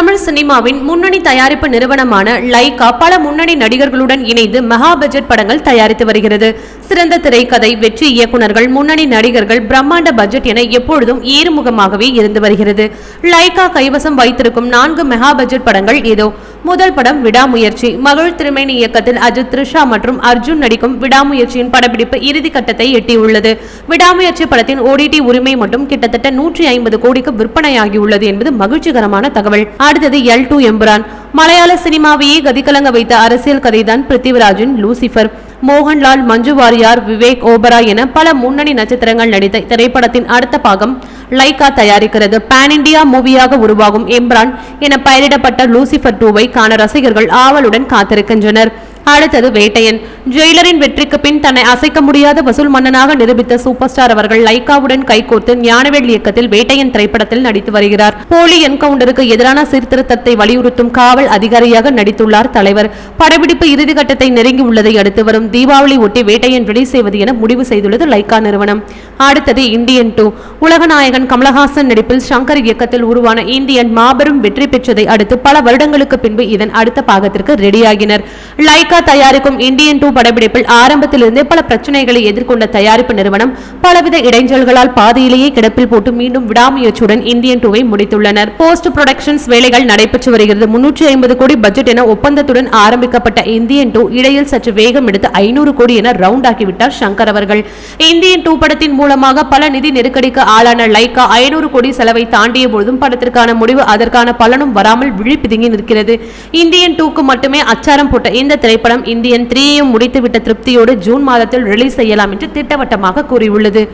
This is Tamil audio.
தமிழ் சினிமாவின் முன்னணி தயாரிப்பு நிறுவனமான லைகா பல முன்னணி நடிகர்களுடன் இணைந்து மெகா பட்ஜெட் படங்கள் தயாரித்து வருகிறது. சிறந்த திரைக்கதை வெற்றி இயக்குனர்கள் முன்னணி நடிகர்கள் பிரம்மாண்ட பட்ஜெட் என எப்பொழுதும் ஏறுமுகமாகவே இருந்து வருகிறது. லைகா கைவசம் வைத்திருக்கும் நான்கு மெகா பட்ஜெட் படங்கள் இதோ. முதல் படம் விடாமுயற்சி. மகள் திருமேனி இயக்கத்தில் அஜித் த்ரிஷா மற்றும் அர்ஜுன் நடிக்கும் விடாமுயற்சியின் படப்பிடிப்பு இறுதி கட்டத்தை எட்டியுள்ளது. விடாமுயற்சி படத்தின் ஓடிடி உரிமை மட்டும் கிட்டத்தட்ட நூற்றி ஐம்பது கோடிக்கு விற்பனையாகியுள்ளது என்பது மகிழ்ச்சிகரமான தகவல். அடுத்தது எல் டூ எம்புரான். மலையாள சினிமாவையே கதிகலங்க வைத்த அரசியல் கதைதான் பிருத்திவிராஜின் லூசிபர் மோகன்லால் மஞ்சு வாரியார் விவேக் ஓபரா என பல முன்னணி நட்சத்திரங்கள் நடித்த திரைப்படத்தின் அடுத்த பாகம் லைகா தயாரிக்கிறது. பேன் இண்டியா மூவியாக உருவாகும் எம்ரான் என பெயரிடப்பட்ட லூசிபர் டூவை காண ரசிகர்கள் ஆவலுடன் காத்திருக்கின்றனர். அடுத்தது வேட்டையன். ஜெயிலரின் வெற்றிக்கு பின் தன்னை அசைக்க முடியாத வசூல் மன்னனாக நிரூபித்த சூப்பர் ஸ்டார் அவர்கள் லைக்காவுடன் கைகோர்த்து ஞானவேல் இயக்கத்தில் வேட்டையன் திரைப்படத்தில் நடித்து வருகிறார். போலி என்கவுண்டருக்கு எதிரான சீர்திருத்தத்தை வலியுறுத்தும் காவல் அதிகாரியாக நடித்துள்ளார் தலைவர். படப்பிடிப்பு இறுதிக்கட்டத்தை நெருங்கி உள்ளதை அடுத்து வரும் தீபாவளி ஒட்டி வேட்டையன் ரிலீஸ் செய்வது என முடிவு செய்துள்ளது லைக்கா நிறுவனம். அடுத்தது இந்தியன் டூ. உலகநாயகன் கமலஹாசன் நடிப்பில் சங்கர் இயக்கத்தில் உருவான இந்தியன் மாபெரும் வெற்றி பெற்றதை அடுத்து பல வருடங்களுக்கு பின்பு இதன் அடுத்த பாகத்திற்கு ரெடியாகினர் லைகா தயாரிக்கும் இந்தியன் டூ படப்பிடிப்பில் ஆரம்பத்திலிருந்தே பல பிரச்சனைகளை எதிர்கொண்ட தயாரிப்பு நிறுவனம் பலவித இடைஞ்சல்களால் பாதியிலேயே கிடப்பில் போட்டு மீண்டும் விடாமுயற்சியுடன் இந்தியன் டூவை முடித்துள்ளனர். போஸ்ட் ப்ரொடக்ஷன்ஸ் வேலைகள் நடைபெற்று வருகிறது. முன்னூற்றி ஐம்பது கோடி பட்ஜெட் என ஒப்பந்தத்துடன் ஆரம்பிக்கப்பட்ட இந்தியன் டூ இடையில் சற்று வேகம் எடுத்து ஐநூறு கோடி என ரவுண்ட் ஆக்கிவிட்டார் சங்கர் அவர்கள். இந்தியன் டூ படத்தின் மூலமாக பல நிதி நெருக்கடிக்கு ஆளான லைகா ஐநூறு கோடி செலவை தாண்டிய பொழுதும் படத்திற்கான முடிவு அதற்கான பலனும் வராமல் விழிப்பிதுங்கி நிற்கிறது. இந்தியன் டூக்கு மட்டுமே அச்சாரம் போட்ட இந்த திரைப்படம் திரைப்படம் இந்தியன் த்ரீயையும் முடித்துவிட்ட திருப்தியோடு ஜூன் மாதத்தில் ரிலீஸ் செய்யலாம் என்று திட்டவட்டமாக கூறியுள்ளது.